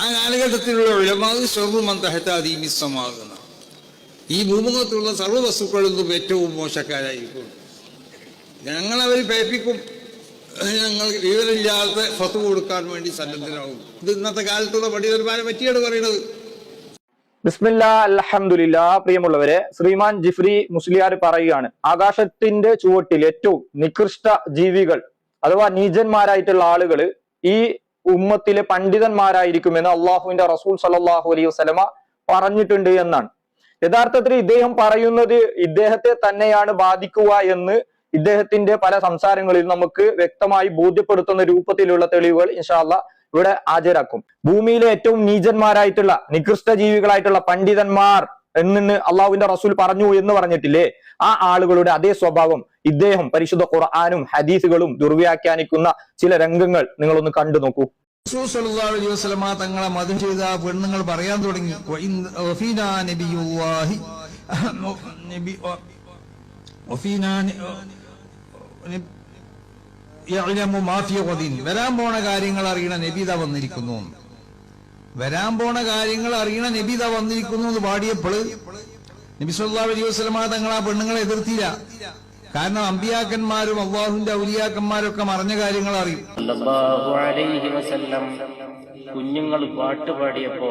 ആ കാലഘട്ടത്തിലുള്ള ഉലമാവ് സ്വർമ്മന്തഹത്താദീമിസമാകുന്ന ഈ ഭൂമുഖത്തുള്ള സർവ വസ്തുക്കളിൽ നിന്നും ഏറ്റവും മോശക്കാരായിരിക്കും ഞങ്ങളവർ പേപ്പിക്കും. ഞങ്ങൾ വിവരമില്ലാത്ത ഫത്ത് കൊടുക്കാൻ വേണ്ടി സന്നദ്ധരാകും ഇത് ഇന്നത്തെ കാലത്തുള്ള പണ്ഡിതന്മാരെ പറ്റിയാണ് പറയുന്നത്. ബിസ്മില്ല അൽഹംദുലില്ല പ്രിയമുള്ളവരെ ശ്രീമാൻ ജിഫ്രി മുസ്ലിയാർ പറയുകയാണ് ആകാശത്തിന്റെ ചുവട്ടിൽ ഏറ്റവും നികൃഷ്ട ജീവികൾ അഥവാ നീചന്മാരായിട്ടുള്ള ആളുകൾ ഈ ഉമ്മത്തിലെ പണ്ഡിതന്മാരായിരിക്കുമെന്ന് അള്ളാഹുവിന്റെ റസൂൽ സലാഹു അലൈഹി വസ്ലമ പറഞ്ഞിട്ടുണ്ട് എന്നാണ്. യഥാർത്ഥത്തിൽ ഇദ്ദേഹം പറയുന്നത് ഇദ്ദേഹത്തെ തന്നെയാണ് ബാധിക്കുക എന്ന് ഇദ്ദേഹത്തിന്റെ പല സംസാരങ്ങളിൽ നമുക്ക് വ്യക്തമായി ബോധ്യപ്പെടുത്തുന്ന രൂപത്തിലുള്ള തെളിവുകൾ ഇൻഷാല്ല ഇവിടെ ഹാജരാക്കും. ഭൂമിയിലെ ഏറ്റവും നീചന്മാരായിട്ടുള്ള നികൃഷ്ട ജീവികളായിട്ടുള്ള പണ്ഡിതന്മാർ എന്ന് അള്ളാഹുവിന്റെ റസൂൽ പറഞ്ഞു എന്ന് പറഞ്ഞിട്ടില്ലേ? ആ ആളുകളുടെ അതേ സ്വഭാവം ഇദ്ദേഹം പരിശുദ്ധ ഖുർആാനും ഹദീസുകളും ദുർവ്യാഖ്യാനിക്കുന്ന ചില രംഗങ്ങൾ നിങ്ങളൊന്ന് കണ്ടു നോക്കൂ. തങ്ങളെ മതം ചെയ്ത പെണ്ണുങ്ങൾ പറയാൻ തുടങ്ങി. വരാൻ പോണ കാര്യങ്ങൾ അറിയണ നബിത വന്നിരിക്കുന്നു. വരാൻ പോണ കാര്യങ്ങൾ അറിയണ നബി ഇതാ വന്നിരിക്കുന്നു എന്ന് പാടിയപ്പോൾ നബി സല്ലല്ലാഹു അലൈഹി വസല്ലമ തങ്ങൾ ആ പെണ്ണുങ്ങളെ എതിർത്തില്ല. കാരണം അമ്പിയാക്കന്മാരും അള്ളാഹുവിന്റെ ഔലിയാക്കന്മാരും ഒക്കെ മറഞ്ഞ കാര്യങ്ങൾ അറിയും. കുഞ്ഞുങ്ങൾ പാട്ട് പാടിയപ്പോ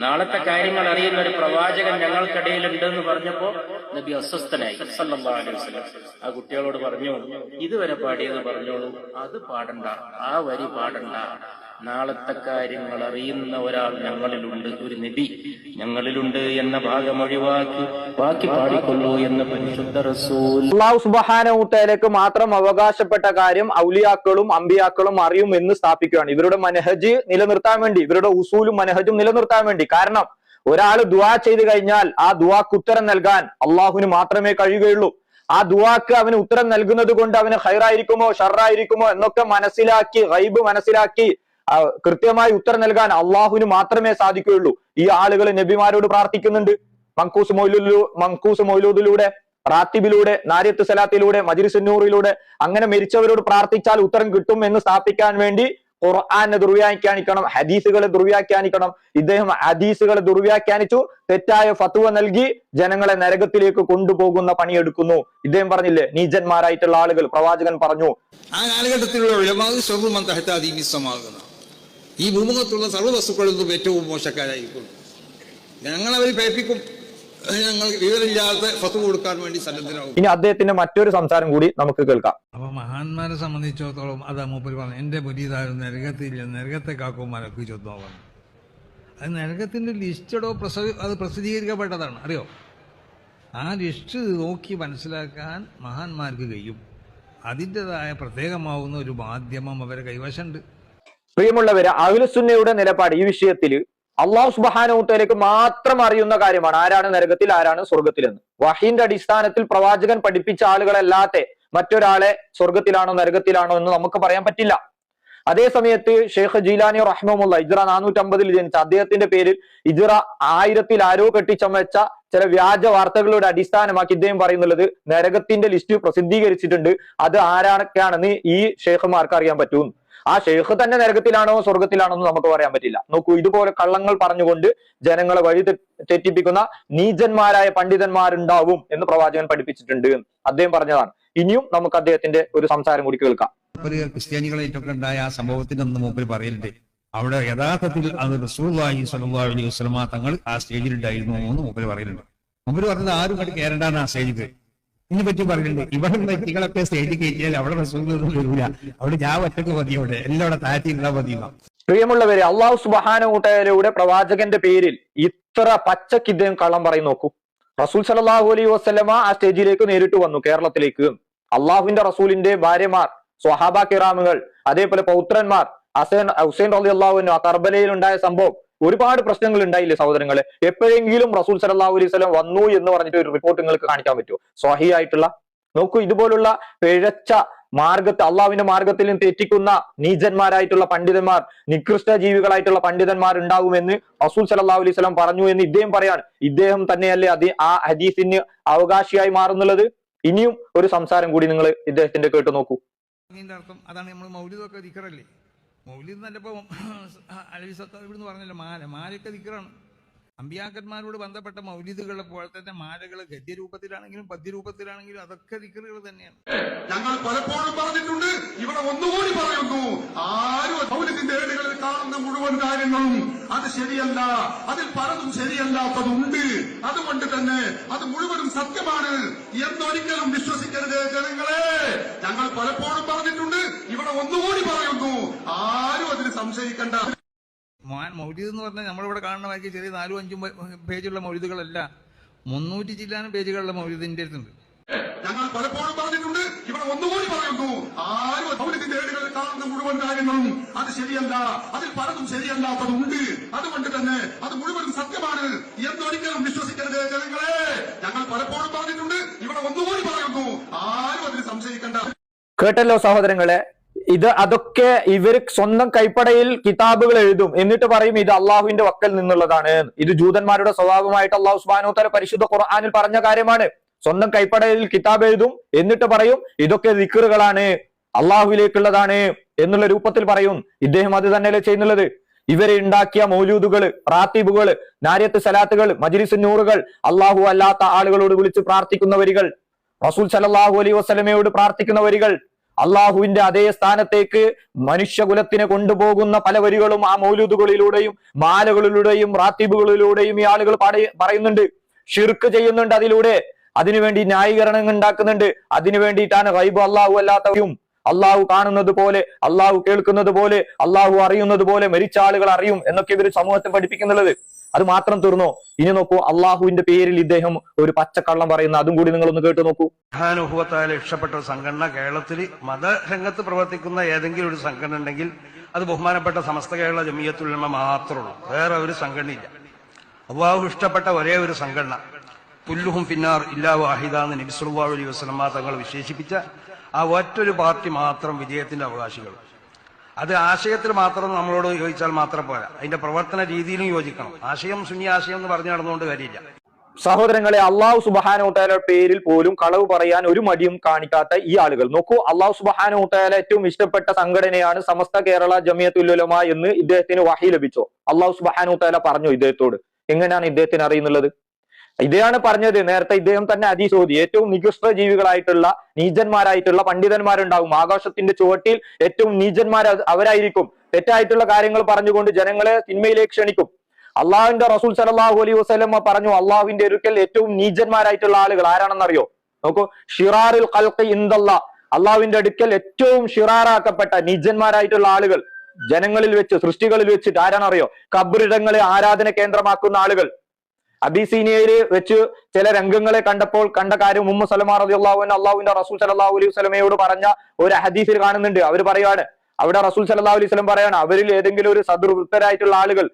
നാളത്തെ കാര്യങ്ങൾ അറിയുന്ന ഒരു പ്രവാചകൻ ഞങ്ങൾക്കിടയിലുണ്ട് എന്ന് പറഞ്ഞപ്പോ നബി അസ്വസ്ഥനായി. ആ കുട്ടികളോട് പറഞ്ഞു ഇതുവരെ പാടിയെന്ന് പറഞ്ഞോളൂ. അത് പാടണ്ട. ആ വരി പാടണ്ട. നാളത്തെ കാര്യങ്ങൾ അറിയുന്ന ഒരാൾ ഞങ്ങളിലുണ്ട് ഒരു നബി ഞങ്ങളിലുണ്ട് എന്ന ഭാഗം ഒഴിവാക്കി ബാക്കി പാടിക്കൊള്ളൂ എന്ന് പരിശുദ്ധ റസൂൽ. അള്ളാഹു സുബഹാനൂത്തയിലേക്ക് മാത്രം അവകാശപ്പെട്ട കാര്യം ഔലിയാക്കളും അമ്പിയാക്കളും അറിയും എന്ന് സ്ഥാപിക്കുകയാണ്. ഇവരുടെ മനഹജ് നിലനിർത്താൻ വേണ്ടി ഇവരുടെ ഉസൂലും മനഹജും നിലനിർത്താൻ വേണ്ടി. കാരണം ഒരാൾ ദുവാ ചെയ്തു കഴിഞ്ഞാൽ ആ ദുവാക്ക് ഉത്തരം നൽകാൻ അള്ളാഹുവിന് മാത്രമേ കഴിയുകയുള്ളൂ. ആ ദുവാക്ക് അവന് ഉത്തരം നൽകുന്നത് കൊണ്ട് അവന് ഹൈറായിരിക്കുമോ ഷറായിരിക്കുമോ എന്നൊക്കെ മനസ്സിലാക്കി ഗൈബ് മനസ്സിലാക്കി കൃത്യമായി ഉത്തരം നൽകാൻ അള്ളാഹുവിന് മാത്രമേ സാധിക്കുകയുള്ളൂ. ഈ ആളുകൾ നബിമാരോട് പ്രാർത്ഥിക്കുന്നുണ്ട്. മങ്കൂസ് മൊയ്ലു മങ്കൂസ് മൊയ്ലൂദിലൂടെ റാത്തിബിലൂടെ നാര്യത്ത് സലാത്തിലൂടെ മജിരിസുന്നൂറിലൂടെ അങ്ങനെ മരിച്ചവരോട് പ്രാർത്ഥിച്ചാൽ ഉത്തരം കിട്ടും എന്ന് സ്ഥാപിക്കാൻ വേണ്ടി ഖുർആാനെ ദുർവ്യാഖ്യാനിക്കണം ഹദീസുകളെ ദുർവ്യാഖ്യാനിക്കണം. ഇദ്ദേഹം ഹദീസുകളെ ദുർവ്യാഖ്യാനിച്ചു. തെറ്റായ ഫത്വ നൽകി ജനങ്ങളെ നരകത്തിലേക്ക് കൊണ്ടുപോകുന്ന പണിയെടുക്കുന്നു. ഇദ്ദേഹം പറഞ്ഞില്ലേ നീജന്മാരായിട്ടുള്ള ആളുകൾ പ്രവാചകൻ പറഞ്ഞു. ആ കാലഘട്ടത്തിലുള്ള ഈ ഭൂമുഖത്തുള്ള സർവ വസ്തുക്കളിൽ നിന്നും ഏറ്റവും മോശക്കാരായിരിക്കും. ഞങ്ങളവർ പേപ്പിക്കും ഞങ്ങൾ വിവരമില്ലാത്ത ഫത്ത് കൊടുക്കാൻ വേണ്ടി സന്നദ്ധരാകും ഇനി അദ്ദേഹത്തിന്റെ മറ്റൊരു സംസാരം കൂടി നമുക്ക് കേൾക്കാം. അപ്പൊ മഹാന്മാരെ സംബന്ധിച്ചിടത്തോളം അതാ മൂപ്പര് പറഞ്ഞു എന്റെ പുരീതാരും നരകത്തില്ല നരകത്തെ കാക്കുമാരൊക്കെ ചോദ്യം പറഞ്ഞു. അത് നരകത്തിന്റെ ലിസ്റ്റടോ പ്രസവി അത് പ്രസിദ്ധീകരിക്കപ്പെട്ടതാണ് അറിയോ? ആ ലിസ്റ്റ് നോക്കി മനസ്സിലാക്കാൻ മഹാന്മാർക്ക് കഴിയും. അതിന്റെതായ പ്രത്യേകമാവുന്ന ഒരു മാധ്യമം അവരെ കൈവശമുണ്ട്. പ്രിയമുള്ളവര് അഖിലുസുന്നയുടെ നിലപാട് ഈ വിഷയത്തിൽ അള്ളാഹു സുബാനൂത്തലേക്ക് മാത്രം അറിയുന്ന കാര്യമാണ്. ആരാണ് നരകത്തിൽ ആരാണ് സ്വർഗത്തിലെന്ന് വഹീന്റെ അടിസ്ഥാനത്തിൽ പ്രവാചകൻ പഠിപ്പിച്ച ആളുകളല്ലാത്തെ മറ്റൊരാളെ സ്വർഗത്തിലാണോ നരകത്തിലാണോ എന്ന് നമുക്ക് പറയാൻ പറ്റില്ല. അതേ സമയത്ത് ഷെയ്ഖ് ജീലാനി റഹ്മുള്ള ഇജ്ര നാനൂറ്റമ്പതിൽ ജനിച്ച അദ്ദേഹത്തിന്റെ പേരിൽ ഇജ്ര ആയിരത്തിൽ ആരോ കെട്ടിച്ചമച്ച ചില വ്യാജ വാർത്തകളുടെ അടിസ്ഥാനമാക്കി ഇദ്ദേഹം പറയുന്നുള്ളത് നരകത്തിന്റെ ലിസ്റ്റ് പ്രസിദ്ധീകരിച്ചിട്ടുണ്ട്. അത് ആരാണൊക്കെയാണെന്ന് ഈ ഷെയ്ഖുമാർക്ക് അറിയാൻ പറ്റൂ. ആ ഷെയ്ഖ് തന്നെ നരകത്തിലാണോ സ്വർഗത്തിലാണോ എന്ന് നമുക്ക് പറയാൻ പറ്റില്ല. നോക്കൂ ഇതുപോലെ കള്ളങ്ങൾ പറഞ്ഞുകൊണ്ട് ജനങ്ങളെ വഴി തെറ്റിപ്പിക്കുന്ന നീചന്മാരായ പണ്ഡിതന്മാരുണ്ടാവും എന്ന് പ്രവാചകൻ പഠിപ്പിച്ചിട്ടുണ്ട്. അദ്ദേഹം പറഞ്ഞതാണ്. ഇനിയും നമുക്ക് അദ്ദേഹത്തിന്റെ ഒരു സംസാരം കൂടി കേൾക്കാം. ഒരു ക്രിസ്ത്യാനികളായിട്ടൊക്കെ ഉണ്ടായ ആ സംഭവത്തിന്റെ ഒന്ന് മൂപ്പര് പറയലുണ്ട്. അവിടെ യഥാർത്ഥത്തിൽ അത് റസൂള്ളി സ്വല്ലല്ലാഹു അലൈഹി വസല്ലമ തങ്ങൾ ആ സ്റ്റേജിൽ ഉണ്ടായിരുന്നു എന്ന് മൂപ്പര് പറയുന്നുണ്ട് മൂപ്പര് പറഞ്ഞത് ആരും കണ്ട് കയറേണ്ടാണ് ആ സ്റ്റേജിൽ ഇതിനെ പറ്റി പറഞ്ഞിട്ടുണ്ട്. ഇവിടെ വ്യക്തികളൊക്കെ സ്റ്റേജിൽ കയറ്റിയാൽ അവിടെ റസൂലൊന്നും വരില്ല. അവിടെ ഞാൻ ഒറ്റയ്ക്ക് മതി അവിടെ. എല്ലാം അവിടെ താഴ്ത്തിയുള്ള മതി. പ്രിയമുള്ളവരെ അള്ളാഹു സുബാനൂട്ടയിലൂടെ പ്രവാചകന്റെ പേരിൽ ഇത്ര പച്ചക്ക് ഇദ്ദേഹം കള്ളം പറയും നോക്കൂ. റസൂൽ സലാഹു അലൈഹി വസ്ലമ ആ സ്റ്റേജിലേക്ക് നേരിട്ട് വന്നു കേരളത്തിലേക്ക്. അള്ളാഹുവിന്റെ റസൂലിന്റെ ഭാര്യമാർ സ്വഹാബ കിറാമുകൾ അതേപോലെ പൗത്രന്മാർ ഹസൈൻ ഹുസൈൻ റലി അള്ളാഹുവിനോ കർബലയിൽ ഉണ്ടായ സംഭവം ഒരുപാട് പ്രശ്നങ്ങൾ ഉണ്ടായില്ലേ സഹോദരങ്ങളെ? എപ്പോഴെങ്കിലും റസൂൽ സലാഹു അലൈഹി സ്വലം വന്നു എന്ന് പറഞ്ഞിട്ട് ഒരു റിപ്പോർട്ട് നിങ്ങൾക്ക് കാണിക്കാൻ പറ്റുമോ? സ്വാഹിയായിട്ടുള്ള നോക്കൂ ഇതുപോലുള്ള പിഴച്ച മാർഗത്തെ അള്ളാവിന്റെ മാർഗത്തിൽ നിന്ന് തെറ്റിക്കുന്ന നീചന്മാരായിട്ടുള്ള പണ്ഡിതന്മാർ നികൃഷ്ട ജീവികളായിട്ടുള്ള പണ്ഡിതന്മാർ ഉണ്ടാകുമെന്ന് റസൂൽ സലാഹു അലൈഹി സ്വലം പറഞ്ഞു എന്ന് ഇദ്ദേഹം പറയാണ്. ഇദ്ദേഹം തന്നെയല്ലേ അത് ആ ഹദീസിന് അവകാശിയായി മാറുന്നുള്ളത്? ഇനിയും ഒരു സംസാരം കൂടി നിങ്ങൾ ഇദ്ദേഹത്തിന്റെ കേട്ട് നോക്കൂ. അതാണ് നമ്മൾ മൗലിദൊക്കെ ദിക്കറല്ലേ? മൗലിദ് നല്ലപ്പോൾ അലവി സത്താർ ഇവിടുന്ന് പറഞ്ഞല്ലോ മാല. മാലയൊക്കെ ദിക്കറാണ് അമ്പിയാക്കന്മാരോട് ബന്ധപ്പെട്ട മൗലിദുകളെ പോലെ തന്നെ മാലകൾ ഗദ്യരൂപത്തിലാണെങ്കിലും പദ്യരൂപത്തിലാണെങ്കിലും അതൊക്കെ ദിക്കറുകൾ തന്നെയാണ്. ഞങ്ങൾ പലപ്പോഴും പറഞ്ഞിട്ടുണ്ട് ഇവിടെ ഒന്നുകൂടി പറയുന്നു ആരും മൗലിദിന്റെ ഏടുകളിൽ കാണുന്ന മുഴുവൻ കാര്യങ്ങളും അത് ശരിയല്ല അതിൽ പലതും ശരിയല്ലാത്തതുണ്ട്. അതുകൊണ്ട് തന്നെ അത് മുഴുവനും സത്യമാണ് എന്നൊരിക്കലും വിശ്വസിക്കരുത് ജനങ്ങളെ. ഞങ്ങൾ പലപ്പോഴും പറഞ്ഞിട്ടുണ്ട് ഇവിടെ ഒന്നുകൂടി പറയുന്നു സംശയിക്കണ്ട. മാൻ മൗലിദ് എന്ന് പറഞ്ഞാൽ നമ്മളിവിടെ കാണുന്ന വായിക്ക് ചെറിയ നാലും അഞ്ചും പേജുള്ള മൗലിദുകളല്ല. മുന്നൂറ്റി ചില്ലാനും പേജുകളുള്ള മൗലിദ് എന്റെ അടുത്തുണ്ട്. ഞങ്ങൾ പലപ്പോഴും പറഞ്ഞിട്ടുണ്ട്. ഇവിടെ ഒന്നുകൂടി പറയുന്നു. ആരും മൗലിദിന്റെ ഏടുകൾ കാണുന്ന മുഴുവൻ കാര്യങ്ങളും അത് ശരിയല്ല. അതിൽ പലതും ശരിയല്ലാത്തതുണ്ട്. അതുകൊണ്ട് തന്നെ അത് മുഴുവൻ സത്യമാണ് എന്നൊരിക്കലും വിശ്വസിക്കരുത് ജനങ്ങളെ. ഞങ്ങൾ പലപ്പോഴും പറഞ്ഞിട്ടുണ്ട്. ഇവിടെ ഒന്നുകൂടി പറയുന്നു. ആരും അതിന് സംശയിക്കണ്ട. കേട്ടല്ലോ സഹോദരങ്ങളെ ഇത് അതൊക്കെ ഇവർ സ്വന്തം കൈപ്പടയിൽ കിതാബുകൾ എഴുതും. എന്നിട്ട് പറയും ഇത് അള്ളാഹുവിന്റെ വക്കൽ നിന്നുള്ളതാണ്. ഇത് ജൂതന്മാരുടെ സ്വഭാവമായിട്ട് അള്ളാഹു സുബാനു തല പരിശുദ്ധ ഖുർആാനിൽ പറഞ്ഞ കാര്യമാണ്. സ്വന്തം കൈപ്പടയിൽ കിതാബ് എഴുതും. എന്നിട്ട് പറയും ഇതൊക്കെ ദിക്കറുകളാണ് അള്ളാഹുവിലേക്കുള്ളതാണ് എന്നുള്ള രൂപത്തിൽ പറയും. ഇദ്ദേഹം അത് തന്നെയല്ലേ ചെയ്യുന്നുള്ളത്. ഇവരെ ഉണ്ടാക്കിയ മൗലൂദുകൾ റാത്തീബുകൾ നാര്യത്ത് സലാത്തുകൾ മജിലിസ് നൂറുകൾ അള്ളാഹു അല്ലാത്ത ആളുകളോട് വിളിച്ച് പ്രാർത്ഥിക്കുന്ന വരികൾ റസൂൽ സലല്ലാഹു അലൈ വസ്ലമയോട് പ്രാർത്ഥിക്കുന്ന വരികൾ അള്ളാഹുവിന്റെ അതേ സ്ഥാനത്തേക്ക് മനുഷ്യകുലത്തിനെ കൊണ്ടുപോകുന്ന പല വരികളും ആ മൗലൂദുകളിലൂടെയും മാലകളിലൂടെയും റാത്തീബുകളിലൂടെയും ഈ ആളുകൾ പറയുന്നുണ്ട്. ഷിർക്ക് ചെയ്യുന്നുണ്ട് അതിലൂടെ. അതിനുവേണ്ടി ന്യായീകരണം ഉണ്ടാക്കുന്നുണ്ട്. അതിനു വേണ്ടിയിട്ടാണ് റൈബ് അള്ളാഹു അല്ലാത്തവരും അള്ളാഹു കാണുന്നത് പോലെ അള്ളാഹു കേൾക്കുന്നത് പോലെ അള്ളാഹു അറിയുന്നത് പോലെ മരിച്ച ആളുകൾ അറിയും എന്നൊക്കെ ഇവർ സമൂഹത്തെ പഠിപ്പിക്കുന്നുള്ളത്. അത് മാത്രം തീർന്നോ? ഇനി നോക്കൂ അള്ളാഹുവിന്റെ പേരിൽ ഇദ്ദേഹം ഒരു പച്ചക്കള്ളം പറയുന്ന അതും കൂടി നിങ്ങൾ ഒന്ന് കേട്ട് നോക്കൂ. മഹാനുഭവത്താൽ ഇഷ്ടപ്പെട്ട സംഘടന കേരളത്തിൽ മതരംഗത്ത് പ്രവർത്തിക്കുന്ന ഏതെങ്കിലും ഒരു സംഘടന ഉണ്ടെങ്കിൽ അത് ബഹുമാനപ്പെട്ട സമസ്ത കേരള ജമിയത്തുലമ മാത്രമുള്ളൂ വേറെ ഒരു സംഘടനയില്ല അള്ളാഹു ഇഷ്ടപ്പെട്ട ഒരേ ഒരു സംഘടന പുല്ലുഹും പിന്നാർ ഇല്ലാ വാഹിദ എന്ന് നബിസുല്ലാ അലൈഹി വസ്ലമ തങ്ങൾ വിശേഷിപ്പിച്ച ആ ഒറ്റൊരു പാർട്ടി മാത്രം വിജയത്തിന്റെ അവകാശികൾ അത് ആശയത്തിൽ മാത്രം നമ്മളോട് യോജിച്ചാൽ മാത്രം പോരാ. അതിന്റെ പ്രവർത്തന രീതിയിലും യോജിക്കണം. ആശയം സുന്നി ആശയം എന്ന് പറഞ്ഞു നടന്നുകൊണ്ട് കാര്യമില്ല. സഹോദരങ്ങളെ അള്ളാഹു സുബാനോട്ടാല പേരിൽ പോലും കളവ് പറയാൻ ഒരു മടിയും കാണിക്കാത്ത ഈ ആളുകൾ. നോക്കൂ അള്ളാഹു സുബാനോട്ടാല ഏറ്റവും ഇഷ്ടപ്പെട്ട സംഘടനയാണ് സമസ്ത കേരള ജമിയത്തുല്ലുലമ എന്ന് ഇദ്ദേഹത്തിന് വഹി ലഭിച്ചോ? അള്ളാഹു സുബാനോട്ടാല പറഞ്ഞു ഇദ്ദേഹത്തോട്. എങ്ങനെയാണ് ഇദ്ദേഹത്തിന് അറിയുന്നുള്ളത്? ഇതാണ് പറഞ്ഞത്. നേരത്തെ ഇദ്ദേഹം തന്നെ അതിശോധി. ഏറ്റവും നികൃഷ്ട ജീവികളായിട്ടുള്ള നീചന്മാരായിട്ടുള്ള പണ്ഡിതന്മാരുണ്ടാകും ആകാശത്തിന്റെ ചുവട്ടിൽ ഏറ്റവും നീചന്മാർ അവരായിരിക്കും. തെറ്റായിട്ടുള്ള കാര്യങ്ങൾ പറഞ്ഞുകൊണ്ട് ജനങ്ങളെ തിന്മയിലേക്ക് ക്ഷണിക്കും. അള്ളാഹുവിന്റെ റസൂൽ സലാഹു അലൈഹി വസ്ലമ പറഞ്ഞു അള്ളാഹുവിന്റെ ഒരുക്കൽ ഏറ്റവും നീചന്മാരായിട്ടുള്ള ആളുകൾ ആരാണെന്നറിയോ? നോക്കൂ. ഷിറാറുൽ ഖൽഖി ഇന്ദല്ല അള്ളാഹുവിന്റെ അടുക്കൽ ഏറ്റവും ഷിറാറാക്കപ്പെട്ട നീജന്മാരായിട്ടുള്ള ആളുകൾ ജനങ്ങളിൽ വെച്ച് സൃഷ്ടികളിൽ വെച്ചിട്ട് ആരാണറിയോ കബറിടങ്ങളെ ആരാധന കേന്ദ്രമാക്കുന്ന ആളുകൾ. അബിസീനിയയിൽ വെച്ച് ചില രംഗങ്ങളെ കണ്ടപ്പോൾ കണ്ട കാര്യം ഉമ്മ സലമാർ അതി അള്ളാഹു അള്ളാഹുവിന്റെ റസൂൽ സലാഹു അലൈഹി സ്വലമയോട് പറഞ്ഞ ഒരു ഹദീസിൽ കാണുന്നുണ്ട്. അവർ പറയാണ് അവിടെ റസൂൽ സലാഹു അലൈഹി സ്വലം പറയാണ് അവരിൽ ഏതെങ്കിലും ഒരു സദൃവൃത്തരായിട്ടുള്ള ആളുകൾ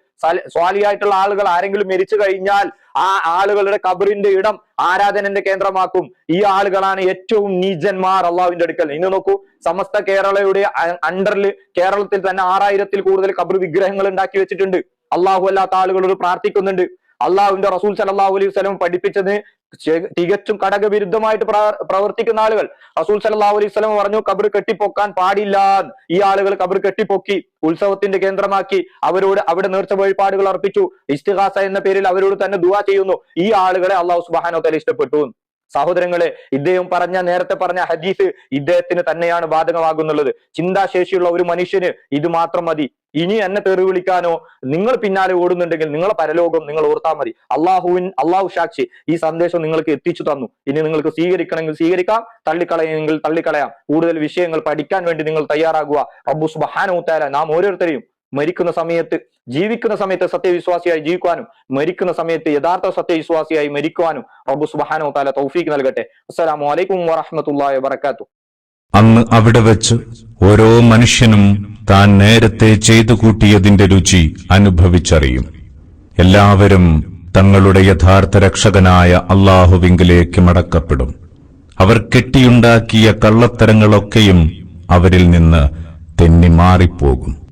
സ്വാലിയായിട്ടുള്ള ആളുകൾ ആരെങ്കിലും മരിച്ചു കഴിഞ്ഞാൽ ആ ആളുകളുടെ കബറിന്റെ ഇടം ആരാധനന്റെ കേന്ദ്രമാക്കും. ഈ ആളുകളാണ് ഏറ്റവും നീചന്മാർ അള്ളാഹുവിന്റെ അടുക്കൽ. ഇന്ന് നോക്കൂ സമസ്ത കേരളയുടെ അണ്ടറിൽ കേരളത്തിൽ തന്നെ ആറായിരത്തിൽ കൂടുതൽ കബർ വിഗ്രഹങ്ങൾ ഉണ്ടാക്കി വെച്ചിട്ടുണ്ട്. അള്ളാഹു അല്ലാത്ത ആളുകളോട് പ്രാർത്ഥിക്കുന്നുണ്ട്. അള്ളാഹുവിന്റെ റസൂൽ സലാഹു അലൈഹി വസല്ലം പഠിപ്പിച്ചത് തികച്ചും കടകവിരുദ്ധമായിട്ട് വിരുദ്ധമായിട്ട് പ്രവർത്തിക്കുന്ന ആളുകൾ. റസൂൽ സലാഹു അലൈഹി സ്വലം പറഞ്ഞു കബർ കെട്ടിപ്പൊക്കാൻ പാടില്ല ഈ ആളുകൾ കബർ കെട്ടിപ്പൊക്കി ഉത്സവത്തിന്റെ കേന്ദ്രമാക്കി അവരോട് അവിടെ നേർച്ച വഴിപാടുകൾ അർപ്പിച്ചു. ഇസ്തിഹാസ എന്ന പേരിൽ അവരോട് തന്നെ ദുവാ ചെയ്യുന്നു. ഈ ആളുകളെ അള്ളാഹു സുബാനോ തല ഇഷ്ടപ്പെട്ടു സഹോദരങ്ങളെ ഇദ്ദേഹം പറഞ്ഞ നേരത്തെ പറഞ്ഞ ഹദീസ് ഇദ്ദേഹത്തിന് തന്നെയാണ് ബാധകമാകുന്നുള്ളത്. ചിന്താശേഷിയുള്ള ഒരു മനുഷ്യന് ഇത് മാത്രം മതി. ഇനി എന്നെ തെറി വിളിക്കാനോ നിങ്ങൾ പിന്നാലെ ഓടുന്നുണ്ടെങ്കിൽ നിങ്ങളെ പരലോകം നിങ്ങൾ ഓർത്താൽ മതി. അള്ളാഹുവിൻ അള്ളാഹു സാക്ഷി ഈ സന്ദേശം നിങ്ങൾക്ക് എത്തിച്ചു തന്നു. ഇനി നിങ്ങൾക്ക് സ്വീകരിക്കണമെങ്കിൽ സ്വീകരിക്കാം തള്ളിക്കളയെങ്കിൽ തള്ളിക്കളയാം. കൂടുതൽ വിഷയങ്ങൾ പഠിക്കാൻ വേണ്ടി നിങ്ങൾ തയ്യാറാകുക. റബ്ബു സുബഹാനോത്താല നാം ഓരോരുത്തരെയും മരിക്കുന്ന സമയത്ത് ജീവിക്കുന്ന സമയത്ത് സത്യവിശ്വാസിയായി ജീവിക്കുവാനും മരിക്കുന്ന സമയത്ത് യഥാർത്ഥ സത്യവിശ്വാസിയായി മരിക്കുവാനും റബ്ബു സുബാനോ താല തൗഫീഖ് നൽകട്ടെ. അസ്സലാമു അലൈക്കും വറഹ്മത്തുള്ളാഹി വബറകാതുഹു അന്ന് അവിടെ വെച്ച് ഓരോ മനുഷ്യനും താൻ നേരത്തെ ചെയ്തു കൂട്ടിയതിന്റെ രുചി അനുഭവിച്ചറിയും. എല്ലാവരും തങ്ങളുടെ യഥാർത്ഥ രക്ഷകനായ അള്ളാഹുവിങ്കിലേക്ക് മടക്കപ്പെടും. അവർ കെട്ടിയുണ്ടാക്കിയ കള്ളത്തരങ്ങളൊക്കെയും അവരിൽ നിന്ന് തെന്നി മാറിപ്പോകും.